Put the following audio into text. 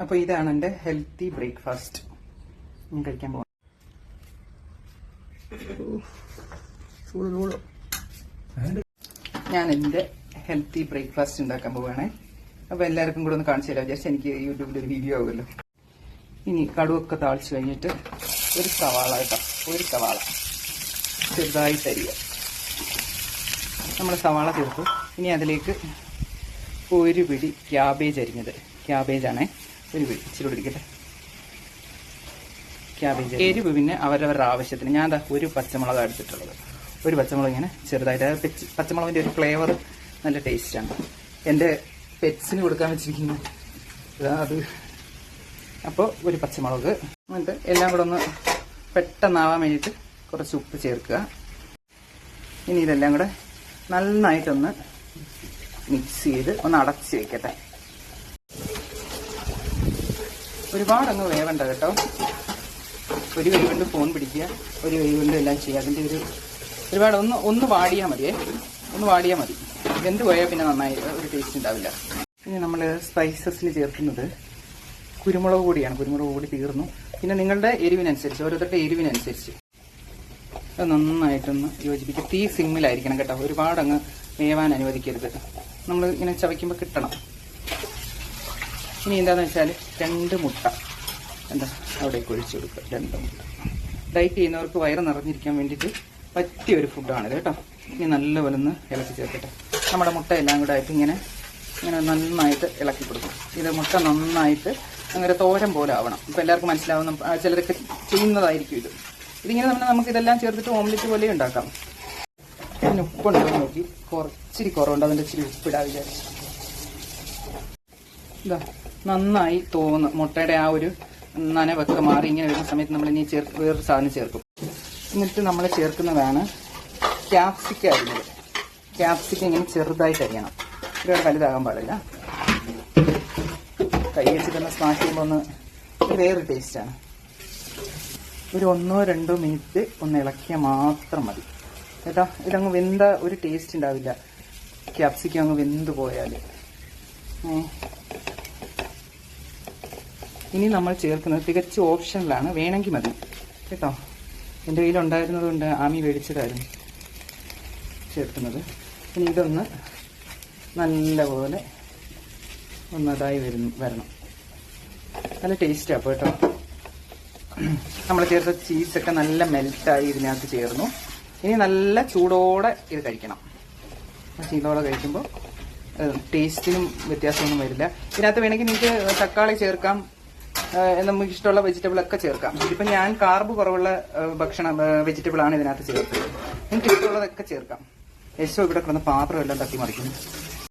അപ്പോൾ ഇതാണ് എന്റെ ഹെൽത്തി ബ്രേക്ക്ഫാസ്റ്റ് ഞാൻ കഴിക്കാൻ പോകാം ഞാൻ എന്റെ ഹെൽത്തി ബ്രേക്ക്ഫാസ്റ്റ് ഉണ്ടാക്കാൻ പോവുകയാണേ അപ്പോൾ എല്ലാവർക്കും കൂടെ ഒന്ന് കാണിച്ചു തരാം. വിചാരിച്ചു എനിക്ക് യൂട്യൂബിൽ ഒരു വീഡിയോ ആവുമല്ലോ. ഇനി കടുവൊക്കെ താളിച്ച് കഴിഞ്ഞിട്ട് ഒരു സവാള കേട്ടോ. ഒരു സവാള. ചെറുതായി തരിക. നമ്മൾ സവാള ചേർത്തു. ഇനി അതിലേക്ക് ഒരു പിടി ക്യാബേജ് അരിഞ്ഞത് ക്യാബേജ് എരിവ് പിന്നെ അവരവരുടെ ആവശ്യത്തിന്. ഞാൻ എന്താ ഒരു പച്ചമുളക് എടുത്തിട്ടുള്ളത്. ഒരു പച്ചമുളക് ഇങ്ങനെ ചെറുതായിട്ട് പച്ചമുളകിന്റെ ഒരു ഫ്ലേവർ നല്ല ടേസ്റ്റാണ് എന്റെ പെറ്റ്സിന് കൊടുക്കാൻ വെച്ചിരിക്കുന്നു. അത്. അപ്പോൾ ഒരു പച്ചമുളക്. എന്നിട്ട് എല്ലാം കൂടെ ഒന്ന് പെട്ടെന്നാവാൻ വേണ്ടിയിട്ട് കുറച്ച് ഉപ്പ് ചേർക്കുക. ഇനി ഇതെല്ലാം കൂടെ നന്നായിട്ടൊന്ന് മിക്സ് ചെയ്ത് ഒന്ന് അടച്ച് വെക്കട്ടെ. ഒരുപാട് അങ്ങ് വേവണ്ട കേട്ടോ. ഒരു കൈ കൊണ്ട് ഫോൺ പിടിക്കുക ഒരു കൈ കൊണ്ട് എല്ലാം ചെയ്യുക. അതിന്റെ ഒരു ഒരുപാട് ഒന്ന് ഒന്ന് വാടിയാൽ മതിയേ. ഒന്ന് വാടിയാൽ മതി. വെന്ത് പോയാൽ പിന്നെ നന്നായി ഒരു ടേസ്റ്റ് ഉണ്ടാവില്ല. ഇനി നമ്മൾ സ്പൈസസിൽ ചേർക്കുന്നത് കുരുമുളക് കൂടിയാണ് കുരുമുളക് കൂടി തീർന്നു. പിന്നെ നിങ്ങളുടെ എരിവിനനുസരിച്ച് ഓരോരുത്തരുടെ എരിവിനനുസരിച്ച്. അത് നന്നായിട്ടൊന്ന് യോജിപ്പിക്കുക. തീ സിമ്മിലായിരിക്കണം കേട്ടോ. ഒരുപാട് അങ്ങ് വേവാൻ അനുവദിക്കരുത്. നമ്മൾ ഇങ്ങനെ ചവയ്ക്കുമ്പോൾ കിട്ടണം. ഇനി എന്താണെന്ന് വെച്ചാൽ രണ്ട് മുട്ട. എന്താ അവിടെ ഒഴിച്ചു കൊടുക്കുക. രണ്ട് മുട്ട. ഡയറ്റ് ചെയ്യുന്നവർക്ക് വയറ് നിറഞ്ഞിരിക്കാൻ വേണ്ടിയിട്ട് പറ്റിയ ഒരു ഫുഡാണിത് കേട്ടോ. ഇനി നല്ലപോലെ ഒന്ന് ഇളക്കി ചേർക്കട്ടെ. നമ്മുടെ മുട്ട എല്ലാം കൂടെ ആയിട്ട് ഇങ്ങനെ ഇങ്ങനെ നന്നായിട്ട് ഇളക്കി കൊടുക്കും ഇത് മുട്ട നന്നായിട്ട് അങ്ങനെ തോരൻ പോലെ ആവണം. ഇപ്പം എല്ലാവർക്കും മനസ്സിലാവുന്ന ചിലരൊക്കെ ചെയ്യുന്നതായിരിക്കും ഇത്. ഇതിങ്ങനെ നമ്മൾ നമുക്ക് ഇതെല്ലാം ചേർത്തിട്ട് ഓംലെറ്റ് പോലെ ഉണ്ടാക്കാം. പിന്നെ ഉപ്പുണ്ടോ നോക്കി. കുറച്ചിരി കുറവുണ്ട്. അതിന്റെ ഇച്ചിരി ഉപ്പിടാ വിചാരിച്ചു. നന്നായി തോന്നുന്നു. മുട്ടയുടെ ആ ഒരു നനവൊക്കെ മാറി ഇങ്ങനെ വരുന്ന സമയത്ത് നമ്മൾ ഇനി ചേർക്ക് വേറൊരു സാധനം ചേർക്കും. എന്നിട്ട് നമ്മൾ ചേർക്കുന്നതാണ് ക്യാപ്സിക്ക അരിഞ്ഞത് ക്യാപ്സിക്ക ഇങ്ങനെ ചെറുതായിട്ട് അരിയണം ഒരുപാട് വലുതാകാൻ പാടില്ല. കൈ വെച്ചിട്ടൊന്ന് സ്മാഷ് ചെയ്യുമ്പോൾ ഒന്ന് വേറൊരു ടേസ്റ്റാണ് ഒരു ഒന്നോ രണ്ടോ മിനിറ്റ് ഒന്ന് ഇളക്കിയാൽ മാത്രം മതി. കേട്ടോ? ഇതങ്ങ് വെന്ത ഒരു ടേസ്റ്റ് ഉണ്ടാവില്ല. ക്യാപ്സിക്കം അങ്ങ് വെന്ത് പോയാൽ ഇനി നമ്മൾ ചേർക്കുന്നത് തികച്ച് ഓപ്ഷനിലാണ്. വേണമെങ്കിൽ മതി. കേട്ടോ? എന്റെ കയ്യിലുണ്ടായിരുന്നത് കൊണ്ട് ആമി മേടിച്ചതായിരുന്നു ചേർക്കുന്നത്. ഇനി ഇതൊന്ന് നല്ലപോലെ ഒന്നതായി വരുന്നു വരണം. നല്ല ടേസ്റ്റാണ് അപ്പോൾ കേട്ടോ. നമ്മൾ ചേർത്ത ചീസൊക്കെ നല്ല മെൽറ്റായി ഇതിനകത്ത് ചേർന്നു. ഇനി നല്ല ചൂടോടെ ഇത് കഴിക്കണം. ചൂടോടെ കഴിക്കുമ്പോൾ ടേസ്റ്റിനും വ്യത്യാസമൊന്നും വരില്ല. ഇതിനകത്ത് വേണമെങ്കിൽ നിങ്ങൾക്ക് തക്കാളി ചേർക്കാം. നമുക്ക് ഇഷ്ടമുള്ള വെജിറ്റബിൾ ഒക്കെ ചേർക്കാം. ഇപ്പം ഞാൻ കാർബ് കുറവുള്ള ഭക്ഷണ വെജിറ്റബിൾ ആണ് ഇതിനകത്ത് ചേർത്തത്. നിങ്ങൾക്ക് ഇഷ്ടമുള്ളതൊക്കെ ചേർക്കാം. യശോ ഇവിടെ കിടന്ന് പാത്രം എല്ലാം തട്ടി മറിക്കുന്നു